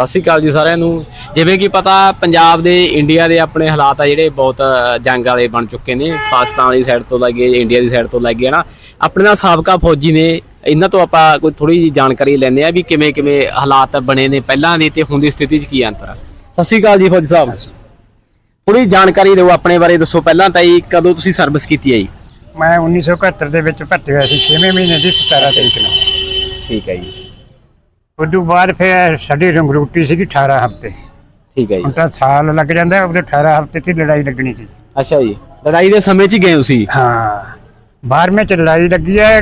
ਸਤਿ ਸ਼੍ਰੀ ਅਕਾਲ ਜੀ ਸਾਰਿਆਂ ਨੂੰ। ਜਿਵੇਂ ਕਿ ਪਤਾ ਪੰਜਾਬ ਦੇ ਇੰਡੀਆ ਦੇ ਆਪਣੇ ਹਾਲਾਤ ਆ ਜਿਹੜੇ ਬਹੁਤ ਜੰਗ ਵਾਲੇ ਬਣ ਚੁੱਕੇ ਨੇ। ਪਾਕਿਸਤਾਨ ਵਾਲੀ ਸਾਈਡ ਤੋਂ ਲੱਗੇ ਇੰਡੀਆ ਦੀ ਸਾਈਡ ਤੋਂ ਲੱਗੇ ਨਾ ਆਪਣੇ ਨਾਲ ਸਾਬਕਾ ਫੌਜੀ ਨੇ ਇਹਨਾਂ ਤੋਂ ਆਪਾਂ ਕੋਈ ਥੋੜੀ ਜੀ ਜਾਣਕਾਰੀ ਲੈਂਦੇ ਆ ਵੀ ਕਿਵੇਂ ਕਿਵੇਂ ਹਾਲਾਤ ਬਣੇ ਨੇ ਪਹਿਲਾਂ ਦੇ ਤੇ ਹੁਣ ਦੀ ਸਥਿਤੀ 'ਚ ਕੀ ਅੰਤਰ ਆ। ਸਤਿ ਸ਼੍ਰੀ ਅਕਾਲ ਜੀ ਫੌਜੀ ਸਾਹਿਬ। ਥੋੜੀ ਜਾਣਕਾਰੀ ਦਿਓ ਆਪਣੇ ਬਾਰੇ ਦੱਸੋ ਪਹਿਲਾਂ ਤਾਂ ਜੀ ਕਦੋਂ ਤੁਸੀਂ ਸਰਵਿਸ ਕੀਤੀ ਹੈ ਜੀ? ਮੈਂ 1971 ਦੇ ਵਿੱਚ ਭਰਤੀ ਹੋਇਆ ਸੀ 6ਵੇਂ ਮਹੀਨੇ ਦੀ 17 ਤਰੀਕ ਨੂੰ। ਠੀਕ ਹੈ ਜੀ। ਉਦੋਂ ਬਾਅਦ ਫਿਰ ਸਾਡੀ ਰੰਗਰੂਟੀ ਸੀਗੀ 18 ਹਫ਼ਤੇ। ਠੀਕ ਹੈ ਹੁਣ ਜੀ ਤਾਂ ਸਾਲ ਲੱਗ ਜਾਂਦਾ ਉਹਦੇ 18 ਹਫ਼ਤੇ 'ਚ ਹੀ ਲੜਾਈ ਲੱਗਣੀ ਸੀ। ਅੱਛਾ ਜੀ। ਲੜਾਈ ਦੇ ਸਮੇਂ 'ਚ ਹੀ ਗਏ ਤੁਸੀਂ? ਹਾਂ। 12ਵੇਂ 'ਚ ਲੜਾਈ ਲੱਗੀ ਹੈ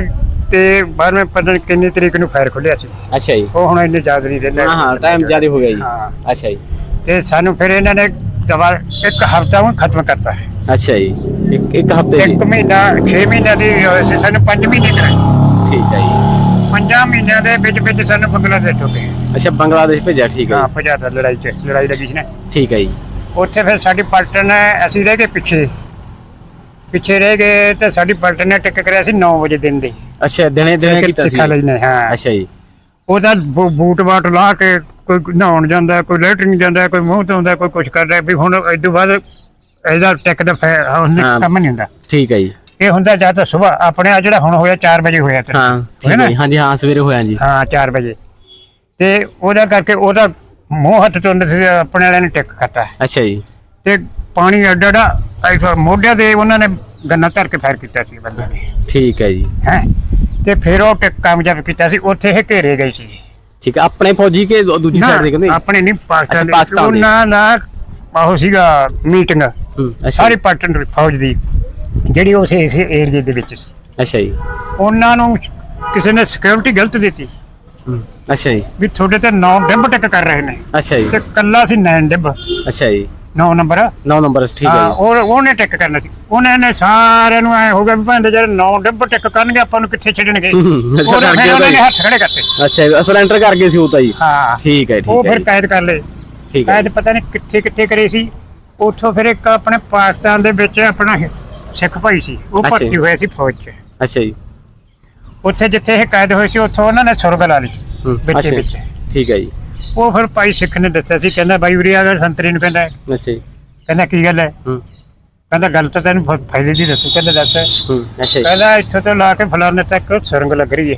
ਤੇ 12ਵੇਂ ਪਤਾ ਕਿੰਨੀ ਤਰੀਕ ਨੂੰ ਫਾਇਰ ਖੁੱਲਿਆ ਸੀ। ਅੱਛਾ ਜੀ। ਉਹ ਹੁਣ ਇੰਨੇ ਯਾਦ ਨਹੀਂ ਰਹਿੰਦਾ। ਹਾਂ ਹਾਂ ਟਾਈਮ ਜ਼ਿਆਦਾ ਹੋ ਗਿਆ ਜੀ। ਅੱਛਾ ਜੀ। ਤੇ ਸਾਨੂੰ ਫਿਰ ਇਹਨਾਂ ਨੇ ਦਵਾ ਇੱਕ ਹਫ਼ਤਾ ਹੁਣ ਖਤਮ ਕਰਤਾ ਹੈ। ਅੱਛਾ ਜੀ। ਇੱਕ ਇੱਕ ਹਫ਼ਤੇ ਜੀ ਇੱਕ ਮਹੀਨਾ 6 ਮਹੀਨਿਆਂ ਦੀ ਹੋਈ ਸੀ ਸਾਨੂੰ 5 ਮਹੀਨੇ ਕਰਾਏ। ਠੀਕ ਹੈ ਜੀ। ਪੰਜਾਂ ਮਹੀਨਿਆਂ ਦੇ ਵਿੱਚ ਵਿੱਚ ਸਾਨੂੰ ਬੰਗਲਾਦੇਸ਼ ਹੋ ਗਏ ਅੱਛਾ ਬੰਗਲਾਦੇਸ਼ ਭੇਜਿਆ ਠੀਕ ਹੈ ਹਾਂ ਜੀ। ਪੰਜਾਹ ਲੜਾਈ 'ਚ ਲੜਾਈ ਲੱਗੀ ਸੀ ਨਾ। ਠੀਕ ਹੈ ਜੀ। ਉੱਥੇ ਫਿਰ ਸਾਡੀ ਪਲਟਨ ਅਸੀਂ ਰਹਿ ਗਏ ਪਿੱਛੇ। ਪਿੱਛੇ ਰਹਿ ਗਏ ਤੇ ਸਾਡੀ ਪਲਟਨ ਨੇ ਟਿਕ ਕਰਿਆ ਸੀ 9 ਵਜੇ ਦਿਨ ਦੀ। ਅੱਛਾ ਦਿਨੇ ਦਿਨੇ ਕੀਤਾ ਸੀ। ਸਿੱਖਾ ਲਈ ਨੇ ਹਾਂ। ਅੱਛਾ ਜੀ। ਉਹਦਾ ਬੂ- ਬੂਟ ਬਾਟ ਲਾ ਕੇ ਕੋਈ ਨਹਾਉਣ ਜਾਂਦਾ ਕੋਈ ਲੈਟਰਿੰਗ ਜਾਂਦਾ ਕੋਈ ਮੂੰਹ ਧੋਂਦਾ ਕੋਈ ਕੁਛ ਕਰਦਾ ਵੀ ਹੁਣ ਇਸ ਤੋਂ ਬਾਅਦ ਇਹਦਾ ਟਿਕ ਦਾ ਫੈ- ਉਹਨੇ ਹਾਂ। ਕੰਮ ਨਹੀਂ ਹੁੰਦਾ। ਠੀਕ ਹੈ ਜੀ। ਇਹ ਹੁੰਦਾ ਜਾਂ ਤਾਂ ਸਵੇਰ ਆਪਣੇ ਆ ਜਿਹੜਾ ਹੁਣ ਹੋਇਆ 4 ਵਜੇ ਹੋਇਆ ਤੇ। ਹਾਂ ਠੀਕ ਹੈ ਜੀ। ਹਾਂਜੀ ਹਾਂ ਸਵੇਰੇ ਹੋਇਆ ਜੀ। ਹਾਂ 4 ਵਜੇ। ਤੇ ਉਹਦਾ ਕਰਕੇ ਉਹਦਾ ਮੂੰਹ ਹੱਥ ਤੋਂ ਸੀ ਆਪਣੇ ਵਾਲਿਆਂ ਨੇ ਟਿਕ ਖਾਤਾ। ਅੱਛਾ ਜੀ। ਤੇ ਪਾਣੀ ਐਡਾ ਐਡਾ ਐਸਾ ਮੋਢਿਆਂ ਦੇ ਉਹਨਾਂ ਨੇ ਗੰਨਾ ਧਰ ਕੇ ਫਾਇਰ ਕੀਤਾ ਸੀ ਬੰਦੇ ਨੇ। ਠੀਕ ਹੈ ਜੀ। ਹੈ? ਤੇ ਫਿਰ ਉਹ ਟਿਕ ਕਾਮਯਾਬ ਕੀਤਾ ਸੀ ਉੱਥੇ ਇਹ ਘੇਰੇ ਗਏ ਸੀ। ਠੀਕ ਹੈ। ਆਪਣੇ ਫੌਜੀ ਕੇ ਦੂ- ਦੂਜੀ ਸਾਈਡ ਦੇ ਕਹਿੰਦੇ ਆਪਣੇ ਨਹੀਂ ਪਾਕਿਸਤਾਨ ਦੇ। ਪਾਕਿਸਤਾਨ ਦੇ। ਉਹਨਾਂ ਦਾ ਆਹੋ ਸੀਗਾ ਮੀਟਿੰਗ ਹੂੰ, ਅੱਛਾ ਸਾਰੀ ਜੀ, ਪਾਕਿਸਤਾਨ ਫੌਜ ਦੀ। ਜਿਹੜੀ ਉਸ ਇਸ ਏਰੀਏ ਦੇ ਵਿੱਚ ਸੀ। ਅੱਛਾ ਜੀ। ਉਹਨਾਂ ਨੂੰ ਕਿਸੇ ਨੇ ਸਿਕਿਉਰਿਟੀ ਗਲਤ ਦਿੱਤੀ। ਅੱਛਾ ਜੀ। ਵੀ ਤੁਹਾਡੇ ਤੇ 9 ਡਿੱਬ ਟਿਕ ਕਰ ਰਹੇ ਨੇ। ਅੱਛਾ ਜੀ। ਤੇ ਕੱਲਾ ਸੀ 9 ਡਿੱਬ। ਅੱਛਾ ਜੀ। 9 ਨੰਬਰ। 9 ਨੰਬਰ ਠੀਕ ਹੈ ਜੀ। ਉਹ ਉਹਨੇ ਟਿਕ ਕਰਨਾ ਸੀ। ਉਹਨੇ ਨੇ ਸਾਰਿਆਂ ਨੂੰ ਐ ਹੋ ਗਿਆ ਵੀ ਭਾਂਦੇ ਜਿਹੜੇ 9 ਡਿੱਬ ਟਿਕ ਕਰਨਗੇ ਆਪਾਂ ਨੂੰ ਕਿੱਥੇ ਛੱਡਣਗੇ? ਅੱਛਾ, ਉਹਦੇ ਡਰ ਫਿਰ ਗਿਆ ਉਹਨਾਂ ਨੇ ਭਾਈ। ਹੱਥ ਖੜੇ ਕਰਤੇ। ਅੱਛਾ ਜੀ ਸਰੈਂਡਰ ਕਰ ਗਏ ਸੀ ਉਹ ਤਾਂ ਜੀ। ਹਾਂ। ਠੀਕ ਹੈ ਉਹ ਠੀਕ ਹੈ ਫਿਰ ਕੈਦ ਕਰ ਲਏ। ਠੀਕ ਹੈ ਕੈਦ ਪਤਾ ਨਹੀਂ ਕਿੱਥੇ ਕਿੱਥੇ ਕਰੇ ਸੀ। ਉੱਥੋਂ ਫਿਰ ਇੱਕ ਆਪਣੇ ਪਾਕਿਸਤਾਨ ਦੇ ਵਿੱਚ ਆਪਣਾ ਸਿੱਖ ਭਾਈ ਸੀ ਉਹ ਅੱਛਾ ਭਰਤੀ ਜੀ। ਹੋਇਆ ਸੀ ਫੌਜ 'ਚ। ਅੱਛਾ ਜੀ। ਉੱਥੇ ਜਿੱਥੇ ਇਹ ਕੈਦ ਹੋਏ ਸੀ ਉੱਥੋਂ ਉਹਨਾਂ ਨੇ ਸੁਰਗ ਲਾ ਲਈ ਹੂੰ, ਵਿੱਚ ਅੱਛਾ ਜੀ, ਵਿੱਚ। ਠੀਕ ਹੈ ਜੀ। ਉਹ ਫਿਰ ਭਾਈ ਸਿੱਖ ਨੇ ਦੱਸਿਆ ਸੀ ਕਹਿੰਦਾ ਬਾਈ ਉਰੇ ਆ ਗਿਆ ਸੰਤਰੀ ਨੂੰ ਕਹਿੰਦਾ। ਅੱਛਾ ਜੀ। ਕਹਿੰਦਾ ਕੀ ਗੱਲ ਹੈ? ਹੂੰ। ਕਹਿੰਦਾ ਗੱਲ ਤਾਂ ਤੈਨੂੰ ਫ- ਫਾਇਦੇ ਦੀ ਦੱਸੂ ਕਹਿੰਦਾ ਦੱਸ। ਹੂੰ ਅੱਛਾ ਜੀ। ਕਹਿੰਦਾ ਇੱਥੋਂ ਤੋਂ ਲਾ ਕੇ ਫਲਾਣੇ ਤੱਕ ਸੁਰੰਗ ਲੱਗ ਰਹੀ ਹੈ।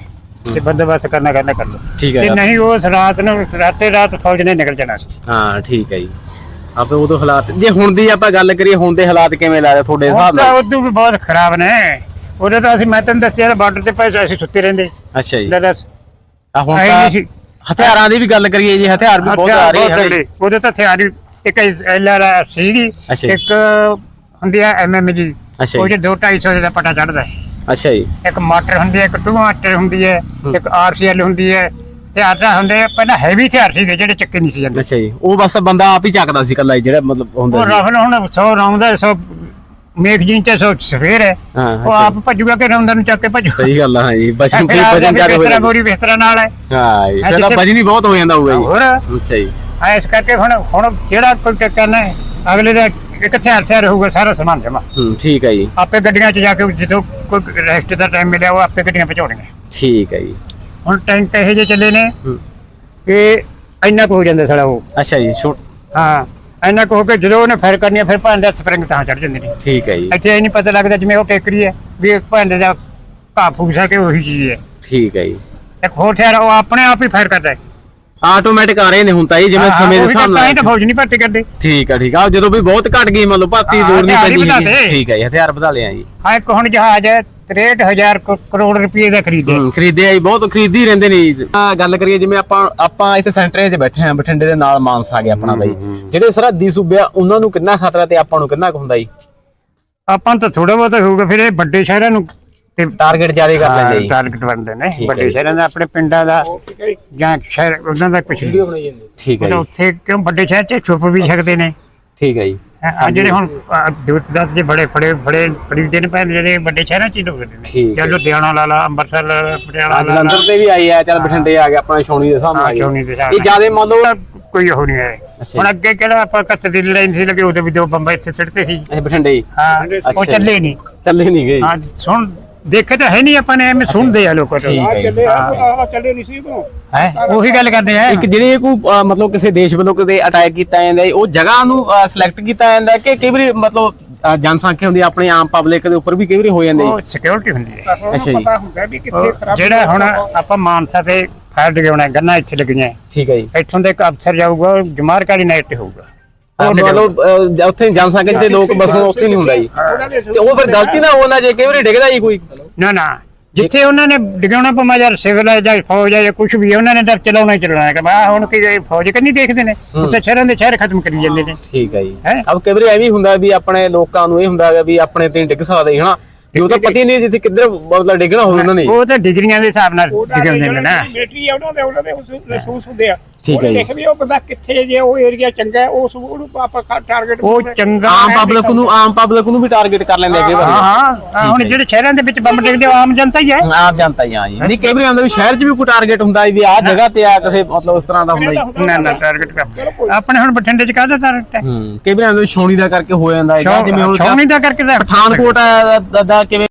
ਤੇ ਬੰਦੋਬਸਤ ਕਰਨਾ ਕਹਿੰਦਾ ਕਰ ਲਓ। ਠੀਕ ਹੈ ਤੇ ਜੀ। ਨਹੀਂ ਉਸ ਰਾਤ ਨੂੰ ਰਾਤੇ ਰਾਤ ਫੌਜ ਨੇ ਨਿਕਲ ਜਾਣਾ ਸੀ। ਹਾਂ ਠੀਕ ਹੈ ਜੀ। ਆਪੇ ਉਦੋਂ ਹਾਲਾਤ ਜੇ ਹੁਣ ਦੀ ਆਪਾਂ ਗੱਲ ਕਰੀਏ ਹੁਣ ਦੇ ਹਾਲਾਤ ਕਿਵੇਂ ਲੱਗਦੇ ਤੁਹਾਡੇ ਹਿਸਾਬ ਨਾਲ ਉਦੋਂ ਵੀ ਬਹੁਤ ਖਰਾਬ ਨੇ ਉਹਦੇ ਤਾਂ ਅਸੀਂ ਮੈਂ ਤੈਨੂੰ ਦੱਸਿਆ ਬਾਰਡਰ ਤੇ ਪੈਸੇ ਅਸੀਂ ਸੁੱਤੇ ਰਹਿੰਦੇ ਅੱਛਾ ਜੀ ਦੱਸ ਆ ਹੁਣ ਤਾਂ। ਹਥਿਆਰਾਂ ਦੀ ਵੀ ਗੱਲ ਕਰੀਏ ਜੀ ਹਥਿਆਰ ਵੀ ਬਹੁਤ ਆ ਰਹੇ ਹਨ। ਉਹਦੇ ਤਾਂ ਹਥਿਆਰ ਇੱਕ ਐਲਆਰ ਸੀਗੀ। ਇੱਕ ਹੁੰਦੀ ਆ ਐਮਐਮ ਜੀ ਉਹ ਜੀ। ਜੇ 2 250 ਦਾ ਪਟਾ ਚੜਦਾ ਹੈ ਅੱਛਾ ਜੀ ਇੱਕ ਮਾਟਰ ਹੁੰਦੀ ਹੈ ਇੱਕ ਟੂ ਮਾਟਰ ਹੁੰਦੀ ਹੈ ਹੂੰ। ਇੱਕ ਆਰਸੀਐਲ ਹੁੰਦੀ ਹੈ ਹਥਿਆਰ ਤਾਂ ਹੁੰਦੇ ਪਹਿਲਾਂ ਹੈਵੀ ਹਥਿਆਰ ਸੀਗੇ ਜਿਹੜੇ ਚੱਕੇ ਨਹੀਂ ਸੀ ਜਾਂਦੇ। ਅੱਛਾ ਜੀ ਉਹ ਬਸ ਬੰਦਾ ਆਪ ਹੀ ਚੱਕਦਾ ਸੀ ਕੱਲਾ ਜਿਹੜਾ ਮਤਲਬ ਉਹ ਹੁੰਦਾ ਸੀ। ਰਫਲ ਹੁਣ 100 ਰਾਉਂਡ ਦਾ 100 ਮੇਗਜ਼ੀਨ ਚ 100 ਸਫੇਰ ਹੈ। ਹਾਂ ਉਹ ਅੱਛਾ ਆਪ ਭੱਜੂਗਾ ਕਿ ਰਾਉਂਡਾਂ ਨੂੰ ਚੱਕ ਕੇ ਭੱਜੂ? ਸਹੀ ਗੱਲ ਆ ਹਾਂ ਜੀ ਵਜਨ ਆ ਵਜਨ ਜ਼ਿਆਦਾ ਹੋ ਜਾਂਦਾ ਗੋਰੀ ਬਿਸਤਰਾ ਨਾਲ ਹੈ। ਹਾਂ ਜੀ ਫਿਰ ਤਾਂ ਜਿੱਥੇ- ਵਜਨ ਹੀ ਬਹੁਤ ਹੋ ਜਾਂਦਾ ਹੋਊਗਾ ਜੀ। ਹੋਰ? ਅੱਛਾ ਜੀ। ਆ ਇਸ ਕਰਕੇ ਹੁਣ ਹੁਣ ਜਿਹੜਾ ਕੋਈ ਕਰਨਾ ਹੈ ਅਗਲੇ ਦਾ ਇੱਕ ਹਥਿਆਰ ਹਥਿਆਰ ਹੋਊਗਾ ਸਾਰਾ ਸਮਾਨ ਜਮਾ ਹੂੰ ਠੀਕ ਹੈ ਜੀ। ਆਪੇ ਗੱਡੀਆਂ 'ਚ ਜਾ ਕੇ ਜਦੋਂ ਕੋਈ ਰੈਸਟ ਦਾ ਟਾਈਮ ਮਿਲਿਆ ਉਹ ਆਪੇ ਗੱਡੀਆਂ ਪਹੁੰਚਾਉਣਗੇ ਠੀਕ ਹੈ ਜੀ। ਹੁਣ ਟੈਂਕ ਇਹੋ ਜਿਹੇ ਚੱਲੇ ਨੇ। ਕਿ ਇੰਨਾ ਕੁ ਹੋ ਜਾਂਦਾ ਸਾਲਾ ਉਹ। ਅੱਛਾ ਜੀ ਛੋ- ਹਾਂ ਇੰਨਾ ਕੁ ਹੋ ਕੇ ਜਦੋਂ ਉਹਨੇ ਫਾਇਰ ਕਰਨੀ ਹੈ, ਫਿਰ ਭਾਂਡੇ ਸਪਰਿੰਗ ਤਾਂ ਚੜ ਜਾਂਦੇ ਨੇ। ਠੀਕ ਹੈ ਜੀ। ਇੱਥੇ ਇਹ ਨਹੀਂ ਪਤਾ ਲੱਗਦਾ ਜਿਵੇਂ ਉਹ ਟੇਕਰੀ ਹੈ ਵੀ ਇਹ ਭਾਂਡੇ ਦਾ ਘਾਹ ਫੂਸਾ ਕੇ ਉਹੀ ਚੀਜ਼ ਹੈ। ਠੀਕ ਹੈ ਜੀ। ਇੱਕ ਹੋਰ ਹਥਿਆਰ ਉਹ ਆਪਣੇ ਆਪ ਹੀ ਫਾਇਰ ਕਰਦਾ ਹੈ। ਆਟੋਮੈਟਿਕ ਆ ਰਹੇ ਨੇ ਹੁਣ ਤਾਂ ਜੀ ਜਿਵੇਂ ਸਮੇਂ ਦੇ ਹਿਸਾਬ ਤਾਂ ਨਾਲ ਫੌਜ ਨਹੀਂ ਭਰਤੀ ਕਰਦੇ। ਠੀਕ ਹੈ ਠੀਕ ਆ ਜਦੋਂ ਵੀ ਬਹੁਤ ਘਟ ਗਈ ਮੰਨ ਲਓ ਭਰਤੀ ਹਾਂ, ਲੋੜ ਨਹੀਂ ਪੈਂਦੀ। ਠੀਕ ਹੈ ਜੀ ਹਥਿਆਰ ਵਧਾ ਲਿਆ ਜੀ। ਹਾਂ ਇੱਕ ਹੁਣ ਜਹਾਜ਼ ਹੈ 63000 ਕ- ਕਰੋੜ ਰੁਪਏ ਦਾ ਖਰੀਦਿਆ। ਹੂੰ ਖਰੀਦਿਆ ਜੀ ਬਹੁਤ ਖਰੀਦੀ ਰਹਿੰਦੇ ਨੇ ਜੀ। ਆ ਗੱਲ ਕਰੀਏ ਜਿਵੇਂ ਆਪਾਂ ਆਪਾਂ ਇੱਥੇ ਸੈਂਟਰ 'ਚ ਬੈਠੇ ਆ ਬਠਿੰਡੇ ਦੇ ਨਾਲ ਮਾਨਸਾ ਆ ਗਿਆ ਆਪਣਾ ਬਾਈ। ਜਿਹੜੇ ਸਰਹੱਦੀ ਸੂਬੇ ਆ ਉਹਨਾਂ ਨੂੰ ਕਿੰਨਾ ਖਤਰਾ ਤੇ ਆਪਾਂ ਨੂੰ ਕਿੰਨਾ ਕੁ ਹੁੰਦਾ ਜੀ? ਆਪਾਂ ਨੂੰ ਤਾਂ ਥੋੜਾ ਬਹੁਤ ਹੋਊਗਾ ਫਿਰ ਇਹ ਵੱਡੇ ਸ਼ਹਿਰਾਂ ਨੂੰ ਤੇ ਟਾਰਗੇਟ ਜ਼ਿਆਦਾ ਕਰ ਲੈਂਦੇ ਜੀ। ਟਾਰਗੇਟ ਬਣਦੇ ਨੇ। ਠੀਕ ਹੈ ਵੱਡੇ ਜੀ। ਸ਼ਹਿਰਾਂ ਦਾ ਆਪਣੇ ਪਿੰਡਾਂ ਦਾ ਜਾਂ। ਸ਼ਹਿਰ ਉਹਨਾਂ ਦਾ ਕੁਝ ਨਹੀਂ ਠੀਕ ਹੈ ਜੀ। ਉੱਥੇ ਕਿਉਂ ਵੱਡੇ ਸ਼ਹਿਰ 'ਚ ਛੁਪ ਵੀ ਸਕਦੇ ਨੇ। ਠੀਕ ਹੈ ਜੀ। ਆ ਜਿਹੜੇ ਹੁਣ ਦੂਤ ਦਾਤ ਜੇ ਬੜੇ ਫੜੇ ਫੜੇ ਖਰੀਦਦੇ ਨੇ ਪਹਿਲੇ ਜਿਹੜੇ ਵੱਡੇ ਸ਼ਹਿਰਾਂ 'ਚ ਹੀ ਲੋਕ ਨੇ ਠੀਕ ਹੈ। ਜਾਂ ਲੁਧਿਆਣਾ ਲਾ ਲਾ ਅੰਮ੍ਰਿਤਸਰ ਲਾ ਲਾ, ਪਟਿਆਲਾ ਲਾ ਲਾ ਜਲੰਧਰ ਤੇ ਵੀ ਆਈ ਆ ਚੱਲ ਬਠਿੰਡੇ ਆ ਗਿਆ ਆਪਣਾ ਛਾਉਣੀ ਦੇ ਨਾਲ ਆ ਹਾਂ, ਗਿਆ। ਛਾਉਣੀ ਦੇ ਹਿਸਾਬ ਇਹ। ਜ਼ਿਆਦਾ ਮੰਨ ਲਓ ਕੋਈ ਉਹ ਨਹੀਂ ਹੈ ਅੱਛਾ ਹੁਣ ਜੀ। ਅੱਗੇ ਕਿਹੜਾ ਆਪਾਂ ਕੱਤ ਦੀ ਲੜਾਈ ਸੀ ਲੱਗੇ ਉਦੋਂ ਵੀ ਦੋ ਬੰਬ ਇੱਥੇ ਸਿੱਟਦੇ ਸੀ ਇਹ ਬਠਿੰਡੇ ਹੀ ਹਾਂ ਉਹ ਅੱਛਾ। ਚੱਲੇ ਨਹੀਂ ਚੱਲੇ ਨਹੀਂ ਗਏ ਹਾਂ ਸੁਣ ਦੇਖੇ ਤਾਂ ਹੈ ਨਹੀਂ ਆਪਾਂ ਨੇ ਐਵੇਂ ਸੁਣਦੇ ਆ ਲੋਕਾਂ। ਤੋਂ ਠੀਕ ਹੈ ਜੀ। ਚੱਲੇ ਆ ਚੱਲੇ ਨਹੀਂ ਸੀ ਉਦੋਂ ਹੈ? ਉਹੀ ਗੱਲ ਕਰਦੇ ਆ। ਇੱਕ ਜਿਹੜੇ ਅਹ, ਮਤਲਬ ਕਿਸੇ ਦੇਸ਼ ਵੱਲੋਂ ਕਿਤੇ ਅਟੈਕ ਕੀਤਾ ਜਾਂਦਾ ਹੈ, ਉਹ ਜਗ੍ਹਾ ਨੂੰ ਸਿਲੈਕਟ ਕੀਤਾ ਜਾਂਦਾ ਹੈ ਕਿ ਕਈ ਵਾਰੀ ਮਤਲਬ ਜਨਸੰਖਿਆ ਹੁੰਦੀ ਹੈ ਆਪਣੇ ਆਮ ਪਬਲਿਕ ਦੇ ਉੱਪਰ ਵੀ ਕਈ ਵਾਰੀ ਹੋ ਜਾਂਦੇ ਉਹ ਸਿਕਿਉਰਿਟੀ ਹੁੰਦੀ ਹੈ। ਅੱਛਾ ਜੀ। ਪਤਾ ਹੁੰਦਾ ਵੀ ਕਿੱਥੇ ਉਹ ਖਰਾਬ ਜਿਹੜਾ ਹੁਣ ਆਪਾਂ ਮਾਨਸਾ ਤੇ ਫਾਇਰ ਲਗਾਉਣਾ ਗੰਨਾ ਇੱਥੇ ਲੱਗੀਆਂ। ਠੀਕ ਹੈ ਜੀ। ਇੱਥੋਂ ਦੇ ਇੱਕ ਅਫਸਰ ਜਾਊਗਾ ਜਮਾਰਕਾਰੀ ਨਾਈਟ ਤੇ ਹੋਊਗਾ। ਮਤਲਬ ਅਹ, ਉੱਥੇ ਜਨਸੰਖਿਆ ਜਿੱਥੇ ਲੋਕ ਬਸੋਂ ਉੱਥੇ ਨਹੀਂ ਹੁੰਦਾ ਜੀ ਉਹਨਾਂ ਦੇ ਤੇ ਉਹ ਫਿਰ ਗਲਤੀ ਨਾ ਹੋਣਾ ਜੇ ਕਈ ਵਾਰੀ ਡਿੱਗਦਾ ਜੀ ਕੋਈ। ਨਾ ਨਾ। ਜਿੱਥੇ ਉਹਨਾਂ ਨੇ ਡਿਗਾਉਣਾ ਪਮਾ ਯਾਰ ਸਿਵਲ ਹੈ ਜਾਂ ਫੌਜ ਹੈ ਜਾਂ ਕੁਝ ਵੀ ਹੈ, ਉਹਨਾਂ ਨੇ ਤਾਂ ਚਲਾਉਣਾ ਹੀ ਚਲਾਉਣਾ ਹੈ ਕਿ ਬਾ ਹੁਣ ਕੀ ਇਹ ਫੌਜ ਕੰਨੀ ਦੇਖਦੇ ਨੇ ਉੱਥੇ ਸ਼ਹਿਰਾਂ ਦੇ ਸ਼ਹਿਰ ਖਤਮ ਕਰੀ ਜਾਂਦੇ ਨੇ। ਠੀਕ ਹੈ ਜੀ। ਹੈਂ? ਅਬ ਕਈ ਵਾਰੀ ਐਵੇਂ ਹੁੰਦਾ ਵੀ ਆਪਣੇ ਲੋਕਾਂ ਨੂੰ ਇਹ ਹੁੰਦਾ ਹੈਗਾ ਵੀ ਆਪਣੇ ਤੇ ਡਿੱਗ ਸਕਦੇ ਹਨਾ? ਉਹ ਤਾਂ ਪਤਾ ਨਹੀਂ ਜਿੱਥੇ ਕਿੱਧਰ ਮਤਲਬ ਡਿੱਗਣਾ ਹੋਵੇ ਉਹਨਾਂ ਨੇ। ਉਹ ਤਾਂ ਡਿਗਰੀਆਂ ਦੇ ਹਿਸਾਬ ਨਾਲ ਉਹਨਾਂ ਦੇ ਡਿਗਾਉਂਦੇ ਨੇ ਨਾ। ਮਿਲਟਰੀ ਆ ਉਹਨਾਂ ਦੇ ਉਹਨਾਂ ਦੇ ਮਹਿਸੂਸ ਹੁੰਦੇ ਆ। ਠੀਕ ਹੈ ਜੀ। ਦੇਖ ਵੀ ਉਹ ਬੰਦਾ ਕਿੱਥੇ ਜੇ ਉਹ ਏਰੀਆ ਚੰਗਾ ਹੈ, ਉਸ ਉਹਨੂੰ ਆਪਾਂ ਟਾਰਗੇਟ ਉਹ ਚੰਗਾ ਆਮ ਪਬਲਿਕ ਨੂੰ ਆਮ ਪਬਲਿਕ ਨੂੰ ਵੀ ਟਾਰਗੇਟ ਕਰ ਲੈਂਦੇ ਕਈ ਹਾਂ ਵਾਰੀ ਹਾਂ ਆਹ ਹੁਣ ਜਿਹੜੇ ਸ਼ਹਿਰਾਂ ਦੇ ਵਿੱਚ ਬੰਬ ਡਿੱਗਦੇ ਉਹ ਆਮ ਜਨਤਾ ਹੀ ਹੈ। ਆਪ ਜਨਤਾ ਹੀ ਆ ਜੀ। ਨਹੀਂ ਕਈ ਵਾਰੀ ਆਉਂਦਾ ਵੀ ਸ਼ਹਿਰ 'ਚ ਵੀ ਕੋਈ ਟਾਰਗੇਟ ਹੁੰਦਾ ਵੀ ਆਹ ਜਗ੍ਹਾ ਤੇ ਆ ਕਿਸੇ ਮਤਲਬ ਉਸ ਤਰ੍ਹਾਂ ਦਾ ਹੁੰਦਾ ਜੀ। ਨਾ ਨਾ ਟਾਰਗੇਟ ਕਰ ਆਪਣੇ ਹੁਣ ਬਠਿੰਡੇ ਚ ਕਾਹਦਾ ਟਾਰਗੇਟ ਹੈ? ਹੂੰ ਕਈ ਵਾਰੀ ਆਉਂਦਾ ਵੀ ਦਾ ਕਰਕੇ ਹੋ ਜਾਂਦਾ ਹੈ ਜਿਵੇਂ ਹੁਣ ਛਾਉਣੀ ਦਾ ਕਰਕੇ ਤਾਂ ਪਠਾਨਕੋਟ ਆ, ਦਾ- ਦਾ ਕਿਵੇਂ